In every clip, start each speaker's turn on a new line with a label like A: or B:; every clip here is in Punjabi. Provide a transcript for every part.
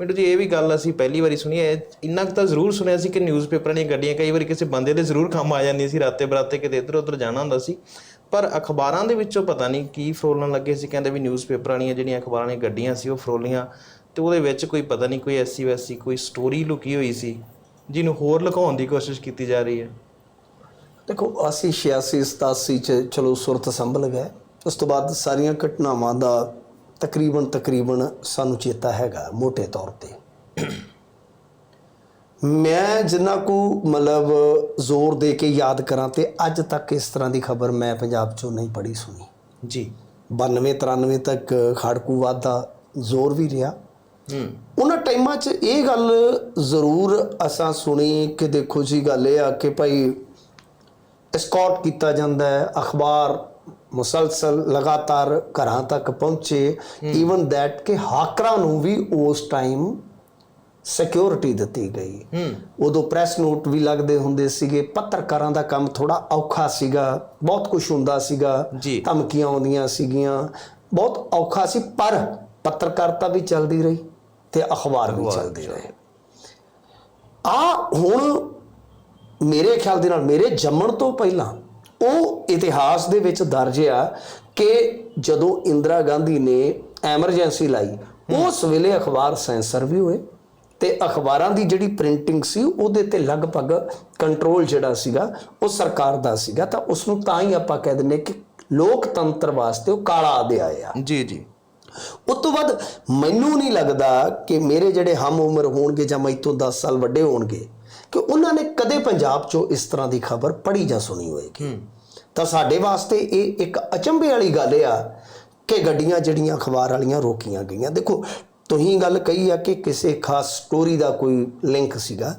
A: ਮੈਨੂੰ ਜੀ, ਇਹ ਵੀ ਗੱਲ ਅਸੀਂ ਪਹਿਲੀ ਵਾਰੀ ਸੁਣੀ ਹੈ। ਇੰਨਾ ਕੁ ਤਾਂ ਜ਼ਰੂਰ ਸੁਣਿਆ ਸੀ ਕਿ ਨਿਊਜ਼ਪੇਪਰਾਂ ਦੀਆਂ ਗੱਡੀਆਂ ਕਈ ਵਾਰੀ ਕਿਸੇ ਬੰਦੇ ਦੇ ਜ਼ਰੂਰ ਕੰਮ ਆ ਜਾਂਦੀਆਂ ਸੀ, ਰਾਤੇ ਬਰਾਤੇ ਕਿਤੇ ਇੱਧਰ ਉੱਧਰ ਜਾਣਾ ਹੁੰਦਾ ਸੀ। ਪਰ ਅਖਬਾਰਾਂ ਦੇ ਵਿੱਚੋਂ ਪਤਾ ਨਹੀਂ ਕੀ ਫਰੋਲਣ ਲੱਗੇ ਸੀ, ਕਹਿੰਦੇ ਵੀ ਨਿਊਜ਼ਪੇਪਰਾਂ ਵਾਲੀਆਂ ਜਿਹੜੀਆਂ ਅਖਬਾਰਾਂ ਦੀਆਂ ਗੱਡੀਆਂ ਸੀ, ਉਹ ਫਰੋਲੀਆਂ। ਤੇ ਉਹਦੇ ਵਿੱਚ ਕੋਈ ਪਤਾ ਨਹੀਂ ਕੋਈ ਐਸੀ ਵੈਸੀ ਕੋਈ ਸਟੋਰੀ ਲੁਕੀ ਹੋਈ ਸੀ, ਜਿਹਨੂੰ ਹੋਰ ਲੁਕਾਉਣ ਦੀ ਕੋਸ਼ਿਸ਼ ਕੀਤੀ ਜਾ ਰਹੀ ਹੈ।
B: ਦੇਖੋ, ਅਸੀਂ 86 87 ਚ ਚਲੋ ਸੁਰਤ ਸੰਭਲ ਗਏ। ਉਸ ਤੋਂ ਬਾਅਦ ਸਾਰੀਆਂ ਘਟਨਾਵਾਂ ਦਾ ਤਕਰੀਬਨ ਤਕਰੀਬਨ ਸਾਨੂੰ ਚੇਤਾ ਹੈਗਾ ਮੋٹے ਤੌਰ ਤੇ। ਮੈਂ ਜਿੰਨਾ ਕੁ ਮਤਲਬ ਜ਼ੋਰ ਦੇ ਕੇ ਯਾਦ ਕਰਾਂ ਤੇ ਅੱਜ ਤੱਕ ਇਸ ਤਰ੍ਹਾਂ ਦੀ ਖਬਰ ਮੈਂ ਪੰਜਾਬ ਚੋਂ ਨਹੀਂ ਪੜ੍ਹੀ ਸੁਣੀ।
A: ਜੀ।
B: 92 93 ਤੱਕ ਖਾੜਕੂ ਵਾਦਾ ਜ਼ੋਰ ਵੀ ਰਿਹਾ।
A: ਹੂੰ
B: ਉਹਨਾਂ ਟਾਈਮਾਂ 'ਚ ਇਹ ਗੱਲ ਜ਼ਰੂਰ ਅਸਾਂ ਸੁਣੀ ਕਿ ਦੇਖੋ ਜੀ ਗੱਲ ਇਹ ਆ ਕਿ ਭਾਈ ਐਸਕੌਰਟ ਕੀਤਾ ਜਾਂਦਾ ਹੈ ਅਖਬਾਰ ਮੁਸਲਸਲ ਲਗਾਤਾਰ ਘਰਾਂ ਤੱਕ ਪਹੁੰਚੇ ਈਵਨ ਦੈਟ ਕਿ ਹਾਕਰਾਂ ਨੂੰ ਵੀ ਉਸ ਟਾਈਮ ਸਿਕਿਉਰਿਟੀ ਦਿੱਤੀ ਗਈ। ਉਦੋਂ ਪ੍ਰੈਸ ਨੋਟ ਵੀ ਲੱਗਦੇ ਹੁੰਦੇ ਸੀਗੇ ਪੱਤਰਕਾਰਾਂ ਦਾ ਕੰਮ ਥੋੜਾ ਔਖਾ ਸੀਗਾ ਬਹੁਤ ਕੁਝ ਹੁੰਦਾ ਸੀਗਾ। ਧਮਕੀਆਂ ਆਉਂਦੀਆਂ ਸੀਗੀਆਂ ਬਹੁਤ ਔਖਾ ਸੀ ਪਰ ਪੱਤਰਕਾਰਤਾ ਵੀ ਚੱਲਦੀ ਰਹੀ ਤੇ ਅਖਬਾਰ ਵੀ ਚੱਲਦੇ ਰਹੇ। ਆ ਹੁਣ ਮੇਰੇ ਖਿਆਲ ਦੇ ਨਾਲ ਮੇਰੇ ਜੰਮਣ ਤੋਂ ਪਹਿਲਾਂ ਉਹ ਇਤਿਹਾਸ ਦੇ ਵਿੱਚ ਦਰਜ ਆ ਕਿ ਜਦੋਂ ਇੰਦਰਾ ਗਾਂਧੀ ਨੇ ਐਮਰਜੈਂਸੀ ਲਾਈ ਉਸ ਵੇਲੇ ਅਖਬਾਰ ਸੈਂਸਰ ਵੀ ਹੋਏ ਤੇ ਅਖਬਾਰਾਂ ਦੀ ਜਿਹੜੀ ਪ੍ਰਿੰਟਿੰਗ ਸੀ ਉਹਦੇ ਤੇ ਲਗਭਗ ਕੰਟਰੋਲ ਜਿਹੜਾ ਸੀਗਾ ਉਹ ਸਰਕਾਰ ਦਾ ਸੀਗਾ ਤਾਂ ਉਸ ਨੂੰ ਤਾਂ ਹੀ ਆਪਾਂ ਕਹਿ ਦਿੰਨੇ ਕਿ ਲੋਕਤੰਤਰ ਵਾਸਤੇ ਉਹ ਕਾਲਾ ਅਧਿਆਇ ਆ।
A: ਜੀ ਜੀ।
B: ਉਸ ਤੋਂ ਬਾਅਦ ਮੈਨੂੰ ਨਹੀਂ ਲੱਗਦਾ ਕਿ ਮੇਰੇ ਜਿਹੜੇ ਹਮ ਉਮਰ ਹੋਣਗੇ ਜਾਂ ਮੈਂ ਤੋਂ 10 ਸਾਲ ਵੱਡੇ ਹੋਣਗੇ ਕਿ ਉਹਨਾਂ ਨੇ ਕਦੇ ਪੰਜਾਬ 'ਚੋਂ ਇਸ ਤਰ੍ਹਾਂ ਦੀ ਖਬਰ ਪੜ੍ਹੀ ਜਾਂ ਸੁਣੀ ਹੋਏਗੀ। ਤਾਂ ਸਾਡੇ ਵਾਸਤੇ ਇਹ ਇੱਕ ਅਚੰਭੇ ਵਾਲੀ ਗੱਲ ਆ ਕਿ ਗੱਡੀਆਂ ਜਿਹੜੀਆਂ ਅਖਬਾਰ ਵਾਲੀਆਂ ਰੋਕੀਆਂ ਗਈਆਂ। ਦੇਖੋ ਤੁਸੀਂ ਗੱਲ ਕਹੀ ਆ ਕਿ ਕਿਸੇ ਖਾਸ ਸਟੋਰੀ ਦਾ ਕੋਈ ਲਿੰਕ ਸੀਗਾ।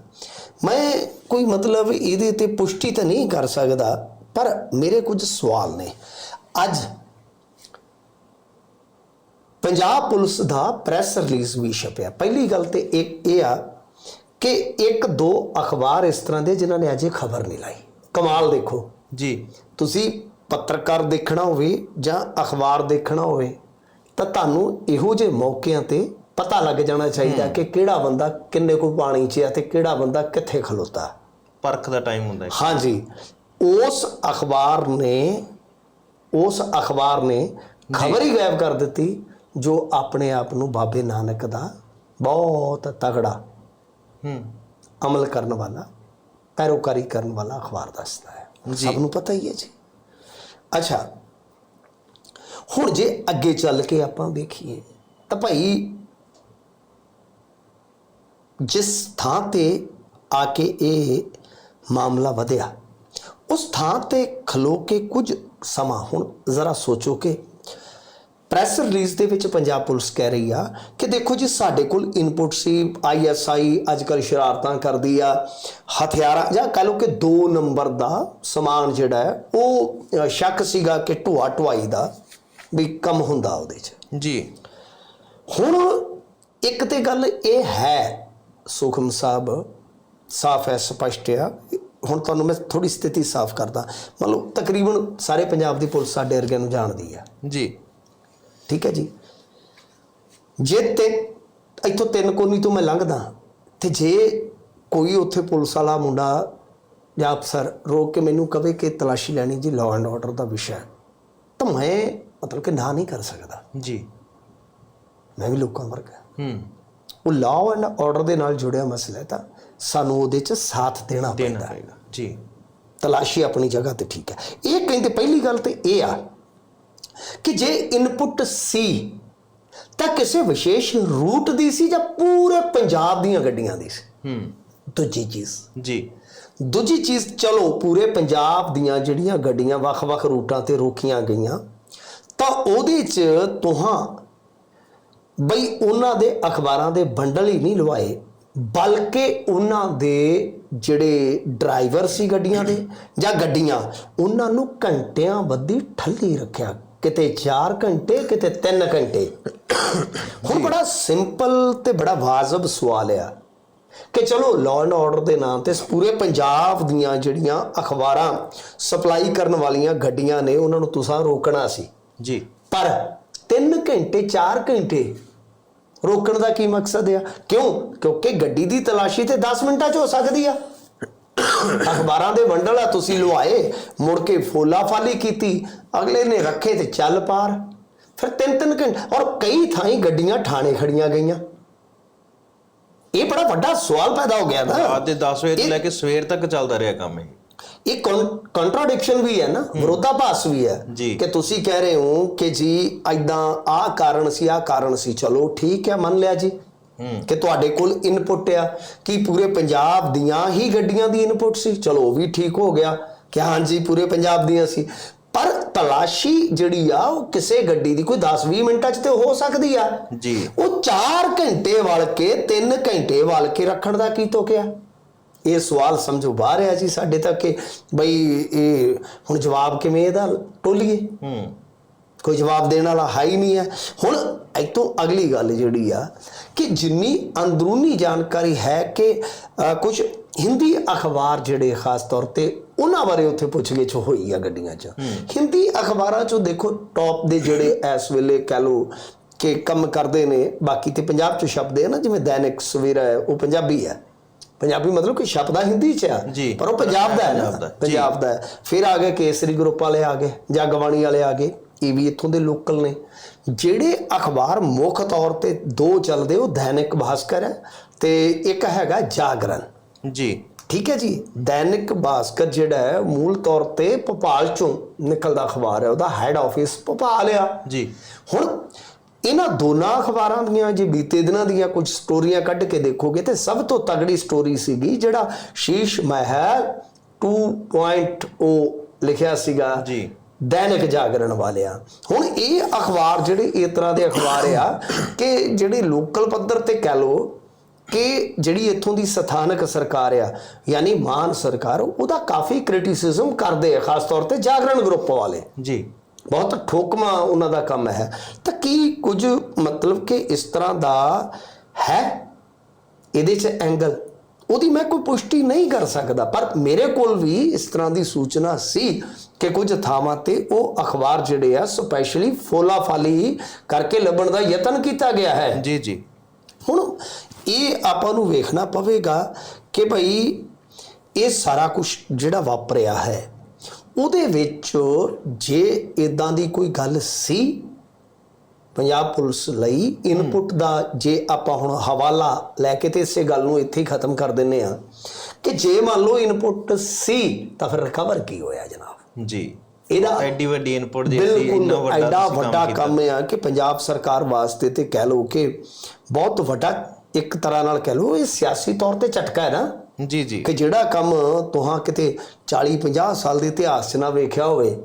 B: ਮੈਂ ਕੋਈ ਮਤਲਬ ਇਹਦੇ ਤੇ ਪੁਸ਼ਟੀ ਤਾਂ ਨਹੀਂ ਕਰ ਸਕਦਾ ਪਰ ਮੇਰੇ ਕੁਝ ਸਵਾਲ ਨੇ। ਅੱਜ ਪੰਜਾਬ ਪੁਲਿਸ ਦਾ ਪ੍ਰੈਸ ਰਿਲੀਜ਼ ਵੀ ਛਪਿਆ। ਪਹਿਲੀ ਗੱਲ ਤੇ ਇੱਕ ਇਹ ਆ ਕਿ ਇੱਕ ਦੋ ਅਖਬਾਰ ਇਸ ਤਰ੍ਹਾਂ ਦੇ ਜਿਨ੍ਹਾਂ ਨੇ ਅਜੇ ਖਬਰ ਨਹੀਂ ਲਾਈ। ਕਮਾਲ ਦੇਖੋ।
A: ਜੀ।
B: ਤੁਸੀਂ ਪੱਤਰਕਾਰ ਦੇਖਣਾ ਹੋਵੇ ਜਾਂ ਅਖਬਾਰ ਦੇਖਣਾ ਹੋਵੇ ਤਾਂ ਤੁਹਾਨੂੰ ਇਹੋ ਜਿਹੇ ਮੌਕਿਆਂ ਤੇ ਪਤਾ ਲੱਗ ਜਾਣਾ ਚਾਹੀਦਾ ਕਿ ਕਿਹੜਾ ਬੰਦਾ ਕਿੰਨੇ ਕੋ ਪਾਣੀ 'ਚ ਆ ਤੇ ਕਿਹੜਾ ਬੰਦਾ ਕਿੱਥੇ ਖਲੋਤਾ।
A: ਪਰਖ ਦਾ ਟਾਈਮ ਹੁੰਦਾ ਹੈ।
B: ਹਾਂਜੀ। ਉਸ ਅਖਬਾਰ ਨੇ ਉਸ ਅਖਬਾਰ ਨੇ ਖਬਰ ਹੀ ਗਾਇਬ ਕਰ ਦਿੱਤੀ ਜੋ ਆਪਣੇ ਆਪ ਨੂੰ ਬਾਬੇ ਨਾਨਕ ਦਾ ਬਹੁਤ ਤਗੜਾ
A: ਹੂੰ।
B: ਅਮਲ ਕਰਨ ਵਾਲਾ ਪੈਰੋਕਾਰੀ ਕਰਨ ਵਾਲਾ ਅਖਬਾਰ ਦੱਸਦਾ ਹੈ।
A: ਜੀ।
B: ਸਭ ਨੂੰ ਪਤਾ ਹੀ ਹੈ ਜੀ। ਅੱਛਾ ਹੁਣ ਜੇ ਅੱਗੇ ਚੱਲ ਕੇ ਆਪਾਂ ਵੇਖੀਏ ਤਾਂ ਭਾਈ ਜਿਸ ਥਾਂ ਤੇ ਆ ਕੇ ਇਹ ਮਾਮਲਾ ਵਧਿਆ ਉਸ ਥਾਂ ਤੇ ਖਲੋ ਕੇ ਕੁਝ ਸਮਾਂ ਹੁਣ ਜ਼ਰਾ ਸੋਚੋ ਕਿ ਪ੍ਰੈਸ ਰਿਲੀਜ਼ ਦੇ ਵਿੱਚ ਪੰਜਾਬ ਪੁਲਿਸ ਕਹਿ ਰਹੀ ਆ ਕਿ ਦੇਖੋ ਜੀ ਸਾਡੇ ਕੋਲ ਇਨਪੁਟ ਸੀ ਆਈਐਸਆਈ ਅੱਜਕੱਲ ਸ਼ਰਾਰਤਾਂ ਕਰਦੀ ਆ ਹਥਿਆਰਾਂ ਜਾਂ ਕਹ ਲਓ ਕਿ 2 ਨੰਬਰ ਦਾ ਸਮਾਨ ਜਿਹੜਾ ਹੈ ਉਹ ਸ਼ੱਕ ਸੀਗਾ ਕਿ ਢੁਆ ਢੁਆਈ ਦਾ ਵੀ ਕੰਮ ਹੁੰਦਾ ਉਹਦੇ 'ਚ।
A: ਜੀ।
B: ਹੁਣ ਇੱਕ ਤੇ ਗੱਲ ਇਹ ਹੈ ਸੁਖਮ ਸਾਹਿਬ ਸਾਫ਼ ਹੈ ਸਪਸ਼ਟ ਆ। ਹੁਣ ਤੁਹਾਨੂੰ ਮੈਂ ਥੋੜੀ ਸਥਿਤੀ ਸਾਫ਼ ਕਰਦਾ। ਮੰਨ ਲਓ ਤਕਰੀਬਨ ਸਾਰੇ ਪੰਜਾਬ ਦੀ ਪੁਲਿਸ ਸਾਡੇ ਵਰਗਿਆਂ ਨੂੰ ਜਾਣਦੀ ਆ।
A: ਜੀ।
B: ਠੀਕ ਹੈ ਜੀ। ਜੇ ਤੇ ਇੱਥੋਂ ਤਿੰਨ ਕੋਨੀ ਤੋਂ ਮੈਂ ਲੰਘਦਾ ਤੇ ਜੇ ਕੋਈ ਉੱਥੇ ਪੁਲਿਸ ਵਾਲਾ ਮੁੰਡਾ ਜਾਂ ਅਫਸਰ ਰੋਕ ਕੇ ਮੈਨੂੰ ਕਵੇ ਕਿ ਤਲਾਸ਼ੀ ਲੈਣੀ ਜੀ ਲਾਅ ਐਂਡ ਆਰਡਰ ਦਾ ਵਿਸ਼ਾ ਹੈ ਤਾਂ ਮੈਂ ਮਤਲਬ ਕਿ ਨਾ ਨਹੀਂ ਕਰ ਸਕਦਾ।
A: ਜੀ।
B: ਮੈਂ ਵੀ ਲੋਕਾਂ ਵਰਗਾ
A: ਹੂੰ।
B: ਉਹ ਲਾਅ ਐਂਡ ਆਰਡਰ ਦੇ ਨਾਲ ਜੁੜਿਆ ਮਸਲਾ ਹੈ ਤਾਂ ਸਾਨੂੰ ਉਹਦੇ 'ਚ ਸਾਥ ਦੇਣਾ ਪੈਂਦਾ
A: ਜੀ।
B: ਤਲਾਸ਼ੀ ਆਪਣੀ ਜਗ੍ਹਾ ਤੇ ਠੀਕ ਹੈ। ਇਹ ਕਹਿੰਦੇ ਪਹਿਲੀ ਗੱਲ ਤੇ ਇਹ ਆ ਕਿ ਜੇ ਇਨਪੁਟ ਸੀ ਤਾਂ ਕਿਸੇ ਵਿਸ਼ੇਸ਼ ਰੂਟ ਦੀ ਸੀ ਜਾਂ ਪੂਰੇ ਪੰਜਾਬ ਦੀਆਂ ਗੱਡੀਆਂ ਦੀ ਸੀ?
A: ਹੂੰ।
B: ਦੂਜੀ ਚੀਜ਼।
A: ਜੀ।
B: ਦੂਜੀ ਚੀਜ਼ ਚਲੋ ਪੂਰੇ ਪੰਜਾਬ ਦੀਆਂ ਜਿਹੜੀਆਂ ਗੱਡੀਆਂ ਵੱਖ-ਵੱਖ ਰੂਟਾਂ ਤੇ ਰੋਕੀਆਂ ਗਈਆਂ ਤਾਂ ਉਹਦੇ 'ਚ ਤੁਹਾਂ ਬਈ ਉਹਨਾਂ ਦੇ ਅਖਬਾਰਾਂ ਦੇ ਬੰਡਲ ਹੀ ਨਹੀਂ ਲਵਾਏ ਬਲਕਿ ਉਹਨਾਂ ਦੇ ਜਿਹੜੇ ਡਰਾਈਵਰ ਸੀ ਗੱਡੀਆਂ ਦੇ ਜਾਂ ਗੱਡੀਆਂ ਉਹਨਾਂ ਨੂੰ ਘੰਟਿਆਂ ਬੱਧੀ ਠੱਲੀ ਰੱਖਿਆ ਕਿਤੇ 4 ਘੰਟੇ ਕਿਤੇ 3 ਘੰਟੇ। ਹੁਣ ਬੜਾ ਸਿੰਪਲ ਤੇ ਬੜਾ ਵਾਜਬ ਸਵਾਲ ਆ ਕਿ ਚਲੋ ਲਾਅ ਐਂਡ ਆਰਡਰ ਦੇ ਨਾਮ ਤੇ ਪੂਰੇ ਪੰਜਾਬ ਦੀਆਂ ਜਿਹੜੀਆਂ ਅਖਬਾਰਾਂ ਸਪਲਾਈ ਕਰਨ ਵਾਲੀਆਂ ਗੱਡੀਆਂ ਨੇ ਉਹਨਾਂ ਨੂੰ ਤੁਸੀਂ ਰੋਕਣਾ ਸੀ।
A: ਜੀ।
B: ਪਰ 3 ਘੰਟੇ 4 ਘੰਟੇ ਰੋਕਣ ਦਾ ਕੀ ਮਕਸਦ ਆ? ਕਿਉਂ? ਕਿਉਂਕਿ ਗੱਡੀ ਦੀ ਤਲਾਸ਼ੀ ਤੇ 10 ਮਿੰਟਾਂ 'ਚ ਹੋ ਸਕਦੀ ਆ। ਅਖਬਾਰਾਂ ਦੇ ਬੰਡਲ ਆ ਤੁਸੀਂ ਲਵਾਏ ਮੁੜ ਕੇ ਫੋਲਾ ਫਾਲੀ ਕੀਤੀ ਅਗਲੇ ਨੇ ਰੱਖੇ ਤੇ ਚੱਲ ਪਾਰ। ਫਿਰ ਤਿੰਨ ਤਿੰਨ ਘੰਟੇ ਔਰ ਕਈ ਥਾਈਂ ਗੱਡੀਆਂ ਥਾਣੇ ਖੜੀਆਂ ਗਈਆਂ। ਇਹ ਬੜਾ ਵੱਡਾ ਸਵਾਲ ਪੈਦਾ ਹੋ ਗਿਆ ਨਾ।
A: ਰਾਤ ਦੇ 10 ਵਜੇ ਤੋਂ ਲੈ ਕੇ ਸਵੇਰ ਤੱਕ ਚੱਲਦਾ ਰਿਹਾ ਕੰਮ ਇਹ।
B: ਇਹ ਕੰਟਰਡਿਕਸ਼ਨ ਵੀ ਹੈ ਨਾ ਵਿਰੋਧਾਭਾਸ ਵੀ ਹੈ। ਕਿ ਤੁਸੀਂ ਕਹਿ ਰਹੇ ਹੋ ਕਿ ਜੀ ਐਦਾਂ ਆ ਕਾਰਨ ਸੀ ਆ ਕਾਰਨ ਸੀ। ਚਲੋ ਠੀਕ ਹੈ ਮੰਨ ਲਿਆ ਜੀ। ਕਿ ਤੁਹਾਡੇ ਕੋਲ ਇਨਪੁਟ ਆ ਕਿ ਪੂਰੇ ਪੰਜਾਬ ਦੀਆਂ ਹੀ ਗੱਡੀਆਂ ਦੀ ਇਨਪੁਟ ਸੀ। ਚਲੋ ਉਹ ਵੀ ਠੀਕ ਹੋ ਗਿਆ। ਕਿ ਹਾਂਜੀ ਪੂਰੇ ਪੰਜਾਬ ਦੀਆਂ ਸੀ। ਪਰ ਤਲਾਸ਼ੀ ਜਿਹੜੀ ਆ ਉਹ ਕਿਸੇ ਗੱਡੀ ਦੀ ਕੋਈ 10-20 ਮਿੰਟਾਂ 'ਚ ਤੇ ਹੋ ਸਕਦੀ ਆ।
A: ਜੀ।
B: ਉਹ 4 ਘੰਟੇ ਵਲ ਕੇ 3 ਘੰਟੇ ਵਲ ਕੇ ਰੱਖਣ ਦਾ ਕੀ ਤੋਕਿਆ? ਇਹ ਸਵਾਲ ਸਮਝੋ ਬਾਹਰ ਆ ਜੀ ਸਾਡੇ ਤੱਕ ਕਿ ਬਈ ਇਹ ਹੁਣ ਜਵਾਬ ਕਿਵੇਂ ਇਹਦਾ? ਟੋਲੀਏ।
A: ਹੂੰ।
B: ਕੋਈ ਜਵਾਬ ਦੇਣ ਵਾਲਾ ਹੈ ਹੀ ਨਹੀਂ ਹੈ। ਹੁਣ ਇਤੋਂ ਅਗਲੀ ਗੱਲ ਜਿਹੜੀ ਆ ਕਿ ਜਿੰਨੀ ਅੰਦਰੂਨੀ ਜਾਣਕਾਰੀ ਹੈ ਕਿ ਕੁਝ ਹਿੰਦੀ ਅਖਬਾਰ ਜਿਹੜੇ ਖਾਸ ਤੌਰ ਤੇ ਉਹਨਾਂ ਬਾਰੇ ਉੱਥੇ ਪੁੱਛਗਿੱਛ ਹੋਈ ਆ ਗੱਡੀਆਂ 'ਚ। ਹਿੰਦੀ ਅਖਬਾਰਾਂ 'ਚੋਂ ਦੇਖੋ ਟੌਪ ਦੇ ਜਿਹੜੇ ਇਸ ਵੇਲੇ ਕਹਿ ਲਓ ਕਿ ਕੰਮ ਕਰਦੇ ਨੇ ਬਾਕੀ ਤੇ ਪੰਜਾਬ 'ਚ ਸ਼ਬਦ ਹੈ ਨਾ ਜਿਵੇਂ ਦੈਨਿਕ ਸਵੇਰਾ ਹੈ ਉਹ ਪੰਜਾਬੀ ਹੈ। ਪੰਜਾਬੀ ਮਤਲਬ ਕਿ ਸ਼ਬਦ ਆ ਹਿੰਦੀ 'ਚ ਆ
A: ਜੀ।
B: ਪਰ ਉਹ ਪੰਜਾਬ ਦਾ ਹੈ ਨਾ
A: ਪੰਜਾਬ ਦਾ, ਜੀ।
B: ਫਿਰ ਆ ਗਏ ਕੇਸਰੀ ਗਰੁੱਪ ਵਾਲੇ ਆ ਗਏ ਜਗਬਾਣੀ ਵਾਲੇ ਆ ਗਏ। ਇਹ ਵੀ ਇੱਥੋਂ ਦੇ ਲੋਕਲ ਨੇ। ਜਿਹੜੇ ਅਖਬਾਰ ਮੁੱਖ ਤੌਰ ਤੇ ਦੋ ਚੱਲਦੇ ਉਹ ਦੈਨਿਕ ਭਾਸਕਰ ਹੈ ਤੇ ਇੱਕ ਹੈਗਾ ਜਾਗਰਣ।
A: ਜੀ।
B: ਠੀਕ ਹੈ ਜੀ? ਦੈਨਿਕ ਭਾਸਕਰ ਜਿਹੜਾ ਹੈ ਮੂਲ ਤੌਰ ਤੇ ਭੋਪਾਲ ਚੋਂ ਨਿਕਲਦਾ ਅਖਬਾਰ ਹੈ ਉਹਦਾ ਹੈੱਡ ਆਫਿਸ ਭੋਪਾਲ ਆ।
A: ਜੀ।
B: ਹੁਣ ਇਹਨਾਂ ਦੋਨਾਂ ਅਖਬਾਰਾਂ ਦੀਆਂ ਜੇ ਬੀਤੇ ਦਿਨਾਂ ਦੀਆਂ ਕੁਝ ਸਟੋਰੀਆਂ ਕੱਢ ਕੇ ਦੇਖੋਗੇ ਤੇ ਸਭ ਤੋਂ ਤਗੜੀ ਸਟੋਰੀ ਸੀਗੀ ਜਿਹੜਾ ਸ਼ੀਸ਼ ਮਹਿਲ 2.0 ਲਿਖਿਆ ਸੀਗਾ।
A: ਜੀ।
B: ਦੈਨਿਕ ਜਾਗਰਣ ਵਾਲਿਆਂ। ਹੁਣ ਇਹ ਅਖਬਾਰ ਜਿਹੜੇ ਇਸ ਤਰ੍ਹਾਂ ਦੇ ਅਖਬਾਰ ਆ ਕਿ ਜਿਹੜੀ ਲੋਕਲ ਪੱਧਰ ਤੇ ਕਹਿ ਲੋ ਕਿ ਜਿਹੜੀ ਇੱਥੋਂ ਦੀ ਸਥਾਨਕ ਸਰਕਾਰ ਆ ਯਾਨੀ ਮਾਨ ਸਰਕਾਰ ਉਹਦਾ ਕਾਫੀ ਕ੍ਰਿਟਿਸਿਜ਼ਮ ਕਰਦੇ ਆ ਖਾਸ ਤੌਰ ਤੇ ਜਾਗਰਣ ਗਰੁੱਪ ਵਾਲੇ।
A: ਜੀ।
B: ਬਹੁਤ ਠੋਕਮਾ ਉਹਨਾਂ ਦਾ ਕੰਮ ਹੈ। ਤਾਂ ਕੀ ਕੁਝ ਮਤਲਬ ਕਿ ਇਸ ਤਰ੍ਹਾਂ ਦਾ ਹੈ? ਇਹਦੇ 'ਚ ਐਂਗਲ ਉਹਦੀ ਮੈਂ ਕੋਈ ਪੁਸ਼ਟੀ ਨਹੀਂ ਕਰ ਸਕਦਾ ਪਰ ਮੇਰੇ ਕੋਲ ਵੀ ਇਸ ਤਰ੍ਹਾਂ ਦੀ ਸੂਚਨਾ ਸੀ ਕਿ ਕੁਝ ਥਾਵਾਂ ਤੇ ਉਹ ਅਖਬਾਰ ਜਿਹੜੇ ਆ ਸਪੈਸ਼ਲੀ ਫੋਲਾ ਫਾਲੀ ਕਰਕੇ ਲੱਭਣ ਦਾ ਯਤਨ ਕੀਤਾ ਗਿਆ ਹੈ।
A: ਜੀ ਜੀ।
B: ਹੁਣ ਇਹ ਆਪਾਂ ਨੂੰ ਵੇਖਣਾ ਪਵੇਗਾ ਕਿ ਭਈ ਇਹ ਸਾਰਾ ਕੁਝ ਜਿਹੜਾ ਵਾਪਰਿਆ ਹੈ ਉਹਦੇ ਵਿੱਚ ਜੇ ਇਦਾਂ ਦੀ ਕੋਈ ਗੱਲ ਸੀ ਪੰਜਾਬ ਪੁਲਿਸ ਲਈ ਇਨਪੁਟ ਦਾ ਜੇ ਆਪਾਂ ਹੁਣ ਹਵਾਲਾ ਲੈ ਕੇ ਤੇ ਇਸੇ ਗੱਲ ਨੂੰ ਇੱਥੇ ਹੀ ਖਤਮ ਕਰ ਦਿੰਨੇ ਆ ਕਿ ਜੇ ਮੰਨ ਲਓ ਇਨਪੁਟ ਸੀ ਤਾਂ ਫਿਰ ਰਿਕਵਰ ਕੀ ਹੋਇਆ ਜਨਾਬ?
A: ਜੀ।
B: ਇਹਦਾ
A: ਐਡੀ ਵੱਡੀ ਇਨਪੁਟ ਦੀ ਸੀ ਇੰਨਾ ਵੱਡਾ
B: ਐਡਾ ਵੱਡਾ। ਕੰਮ ਆ ਕਿ ਪੰਜਾਬ ਸਰਕਾਰ ਵਾਸਤੇ ਤੇ ਕਹਿ ਲਓ ਕਿ ਬਹੁਤ ਵੱਡਾ ਇੱਕ ਤਰ੍ਹਾਂ ਨਾਲ ਕਹਿ ਲਓ ਇਹ ਸਿਆਸੀ ਤੌਰ ਤੇ ਝਟਕਾ ਹੈ ਨਾ।
A: ਜੀ ਜੀ।
B: ਕਿ ਜਿਹੜਾ ਕੰਮ ਤੁਹਾਂ ਕਿਤੇ 40 50 ਸਾਲ ਦੇ ਇਤਿਹਾਸ 'ਚ ਨਾ ਵੇਖਿਆ ਹੋਵੇ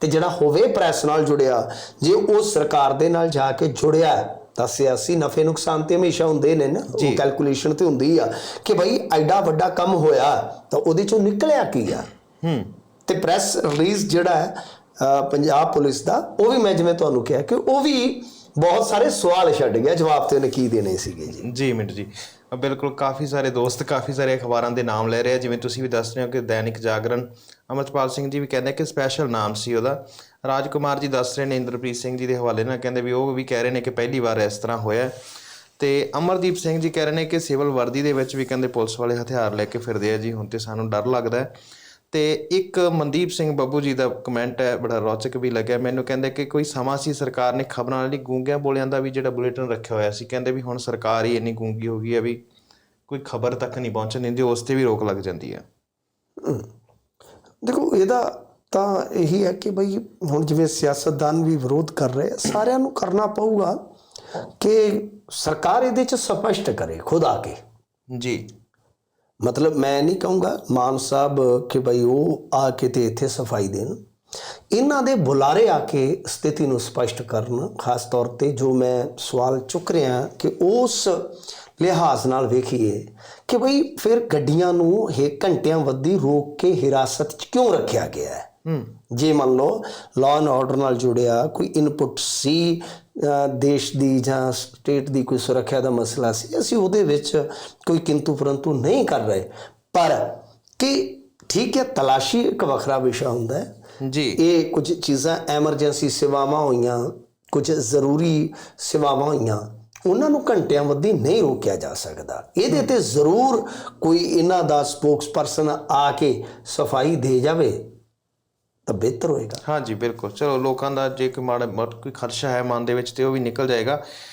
B: ਤੇ ਜਿਹੜਾ ਹੋਵੇ ਪ੍ਰੈਸ ਨਾਲ ਜੁੜਿਆ ਜੇ ਉਹ ਸਰਕਾਰ ਦੇ ਨਾਲ ਜਾ ਕੇ ਜੁੜਿਆ ਤਾਂ ਸਿਆਸੀ ਨਫੇ ਨੁਕਸਾਨ ਤੇ ਹਮੇਸ਼ਾ ਹੁੰਦੇ ਨੇ ਨਾ। ਉਹ ਕੈਲਕੂਲੇਸ਼ਨ ਤੇ ਹੁੰਦੀ ਆ ਕਿ ਭਾਈ ਐਡਾ ਵੱਡਾ ਕੰਮ ਹੋਇਆ ਤਾਂ ਉਹਦੇ ਚੋਂ ਨਿਕਲਿਆ ਕੀ ਆ?
A: ਹੂੰ।
B: ਤੇ ਪ੍ਰੈਸ ਰਿਲੀਜ਼ ਜਿਹੜਾ ਹੈ ਪੰਜਾਬ ਪੁਲਿਸ ਦਾ, ਉਹ ਵੀ ਮੈਂ ਜਿਵੇਂ ਤੁਹਾਨੂੰ ਕਿਹਾ ਕਿ ਉਹ ਵੀ ਬਹੁਤ ਸਾਰੇ ਸਵਾਲ ਛੱਡ ਗਿਆ, ਜਵਾਬ ਤੇ ਉਹਨੇ ਕੀ ਦੇਣੇ ਸੀਗੇ ਜੀ?
A: ਜੀ ਮਿੰਟ ਜੀ। ਬਿਲਕੁਲ ਕਾਫੀ ਸਾਰੇ ਦੋਸਤ, ਕਾਫੀ ਸਾਰੇ ਅਖਬਾਰਾਂ ਦੇ ਨਾਮ ਲੈ ਰਹੇ ਆ, ਜਿਵੇਂ ਤੁਸੀਂ ਵੀ ਦੱਸ ਰਹੇ ਹੋ ਕਿ ਦੈਨਿਕ ਜਾਗਰਣ, ਅਮਰਪਾਲ ਸਿੰਘ ਜੀ ਵੀ ਕਹਿੰਦੇ ਕਿ ਸਪੈਸ਼ਲ ਨਾਮ ਸੀ ਉਹਦਾ। ਰਾਜਕੁਮਾਰ ਜੀ ਦੱਸ ਰਹੇ ਨੇ, ਇੰਦਰਪ੍ਰੀਤ ਸਿੰਘ ਜੀ ਦੇ ਹਵਾਲੇ ਨਾਲ ਕਹਿੰਦੇ ਵੀ ਉਹ ਵੀ ਕਹਿ ਰਹੇ ਨੇ ਕਿ ਪਹਿਲੀ ਵਾਰ ਇਸ ਤਰ੍ਹਾਂ ਹੋਇਆ ਹੈ। ਤੇ ਅਮਰਦੀਪ ਸਿੰਘ ਜੀ ਕਹਿ ਰਹੇ ਨੇ ਕਿ ਸਿਵਲ ਵਰਦੀ ਦੇ ਵਿੱਚ ਵੀ ਕਹਿੰਦੇ ਪੁਲਿਸ ਵਾਲੇ ਹਥਿਆਰ ਲੈ ਕੇ ਫਿਰਦੇ ਆ ਜੀ, ਹੁਣ ਤੇ ਸਾਨੂੰ ਡਰ ਲੱਗਦਾ ਹੈ। ਤੇ ਇੱਕ ਮਨਦੀਪ ਸਿੰਘ ਬੱਬੂ ਜੀ ਦਾ ਕਮੈਂਟ ਹੈ ਬੜਾ ਰੌਚਕ ਵੀ ਲੱਗਿਆ। ਮੈਨੂੰ ਕਹਿੰਦੇ ਕਿ ਕੋਈ ਸਮਾਂ ਸੀ ਸਰਕਾਰ ਨੇ ਖਬਰਾਂ ਲਈ ਗੂੰਗਿਆਂ ਬੋਲਿਆਂ ਦਾ ਵੀ ਜਿਹੜਾ ਬੁਲੇਟਿਨ ਰੱਖਿਆ ਹੋਇਆ ਸੀ ਕਹਿੰਦੇ ਵੀ ਹੁਣ ਸਰਕਾਰ ਹੀ ਇੰਨੀ ਗੂੰਗੀ ਹੋ ਗਈ ਹੈ ਵੀ ਕੋਈ ਖਬਰ ਤੱਕ ਨਹੀਂ ਪਹੁੰਚਣ ਦਿੰਦੀ ਉਸ ਤੇ ਵੀ ਰੋਕ ਲੱਗ ਜਾਂਦੀ ਹੈ।
B: ਦੇਖੋ ਇਹਦਾ ਤਾਂ ਇਹੀ ਹੈ ਕਿ ਬਈ ਹੁਣ ਜਿਵੇਂ ਸਿਆਸਤਦਾਨ ਵੀ ਵਿਰੋਧ ਕਰ ਰਹੇ ਸਾਰਿਆਂ ਨੂੰ ਕਰਨਾ ਪਊਗਾ ਕਿ ਸਰਕਾਰ ਇਹਦੇ ਚ ਸਪਸ਼ਟ ਕਰੇ ਖੁਦ ਆ ਕੇ।
A: ਜੀ।
B: ਮਤਲਬ ਮੈਂ ਨਹੀਂ ਕਹੂੰਗਾ ਮਾਨ ਸਾਹਿਬ ਕਿ ਭਈ ਉਹ ਆ ਕੇ ਤੇ ਇੱਥੇ ਸਫ਼ਾਈ ਦੇਣ। ਇਹਨਾਂ ਦੇ ਬੁਲਾਰੇ ਆ ਕੇ ਸਥਿਤੀ ਨੂੰ ਸਪਸ਼ਟ ਕਰਨ ਖਾਸ ਤੌਰ ਤੇ ਜੋ ਮੈਂ ਸਵਾਲ ਚੁੱਕ ਰਿਹਾ ਕਿ ਉਸ ਲਿਹਾਜ਼ ਨਾਲ ਵੇਖੀਏ ਕਿ ਭਈ ਫਿਰ ਗੱਡੀਆਂ ਨੂੰ ਇਹ ਘੰਟਿਆਂ ਵੱਧੀ ਰੋਕ ਕੇ ਹਿਰਾਸਤ 'ਚ ਕਿਉਂ ਰੱਖਿਆ ਗਿਆ ਹੈ? ਜੇ ਮੰਨ ਲਓ ਲਾਅ ਐਂਡ ਆਰਡਰ ਨਾਲ ਜੁੜਿਆ ਕੋਈ ਇਨਪੁਟ ਸੀ ਦੇਸ਼ ਦੀ ਜਾਂ ਸਟੇਟ ਦੀ ਕੋਈ ਸੁਰੱਖਿਆ ਦਾ ਮਸਲਾ ਸੀ ਅਸੀਂ ਉਹਦੇ ਵਿੱਚ ਕੋਈ ਕਿੰਤੂ ਪਰੰਤੂ ਨਹੀਂ ਕਰ ਰਹੇ। ਪਰ ਕਿ ਠੀਕ ਹੈ ਤਲਾਸ਼ੀ ਇੱਕ ਵੱਖਰਾ ਵਿਸ਼ਾ ਹੁੰਦਾ ਹੈ।
A: ਜੀ।
B: ਇਹ ਕੁਝ ਚੀਜ਼ਾਂ ਐਮਰਜੈਂਸੀ ਸੇਵਾਵਾਂ ਹੋਈਆਂ ਕੁਝ ਜ਼ਰੂਰੀ ਸੇਵਾਵਾਂ ਹੋਈਆਂ ਉਹਨਾਂ ਨੂੰ ਘੰਟਿਆਂ ਬੱਧੀ ਨਹੀਂ ਰੋਕਿਆ ਜਾ ਸਕਦਾ। ਇਹਦੇ ਤੇ ਜ਼ਰੂਰ ਕੋਈ ਇਹਨਾਂ ਦਾ ਸਪੋਕਸਪਰਸਨ ਆ ਕੇ ਸਫ਼ਾਈ ਦੇ ਜਾਵੇ। ਤਾਂ ਬਿਹਤਰ ਹੋਏਗਾ।
A: ਹਾਂਜੀ, ਬਿਲਕੁਲ। ਚਲੋ, ਲੋਕਾਂ ਦਾ ਜੇ ਕੋਈ ਮਾੜਾ ਮੋਟਾ ਕੋਈ ਖਰਚਾ ਹੈ ਮਨ ਦੇ ਵਿੱਚ ਤੇ ਉਹ ਵੀ ਨਿਕਲ ਜਾਏਗਾ।